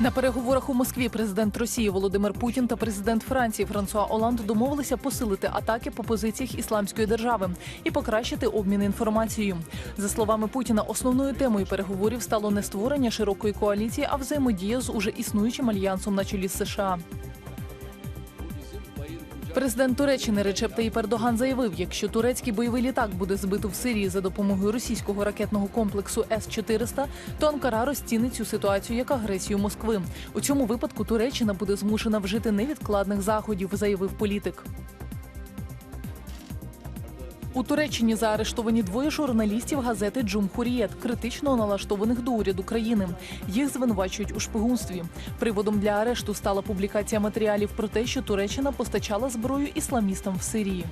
На переговорах у Москві президент Росії Володимир Путін та президент Франції Франсуа Оланд домовилися посилити атаки по позиціях ісламської держави і покращити обмін інформацією. За словами Путіна, основною темою переговорів стало не створення широкої коаліції, а взаємодія з уже існуючим альянсом на чолі з США. Президент Туреччини Речеп Таїп Ердоган заявив, якщо турецький бойовий літак буде збито в Сирії за допомогою російського ракетного комплексу С-400, то Анкара розцінить цю ситуацію як агресію Москви. У цьому випадку Туреччина буде змушена вжити невідкладних заходів, заявив політик. У Туреччині заарештовані двоє журналістів газети Джумхурієт, критично налаштованих до уряду країни. Їх звинувачують у шпигунстві. Приводом для арешту стала публікація матеріалів про те, що Туреччина постачала зброю ісламістам в Сирії.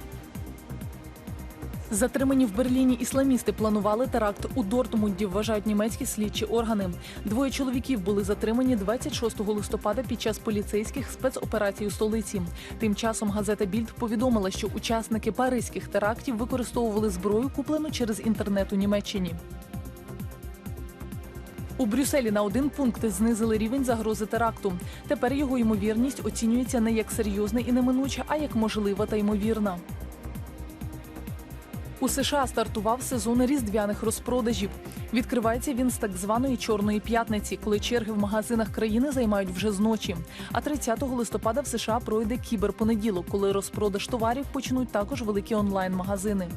Затримані в Берліні ісламісти планували теракт у Дортмунді, вважають німецькі слідчі органи. Двоє чоловіків були затримані 26 листопада під час поліцейських спецоперацій у столиці. Тим часом газета Більд повідомила, що учасники паризьких терактів використовували зброю, куплену через інтернет у Німеччині. У Брюсселі на один пункт знизили рівень загрози теракту. Тепер його ймовірність оцінюється не як серйозна і неминуча, а як можлива та ймовірна. У США стартував сезон різдвяних розпродажів. Відкривається він з так званої чорної п'ятниці, коли черги в магазинах країни займають вже зночі. А 30 листопада в США пройде кіберпонеділок, коли розпродаж товарів почнуть також великі онлайн-магазини.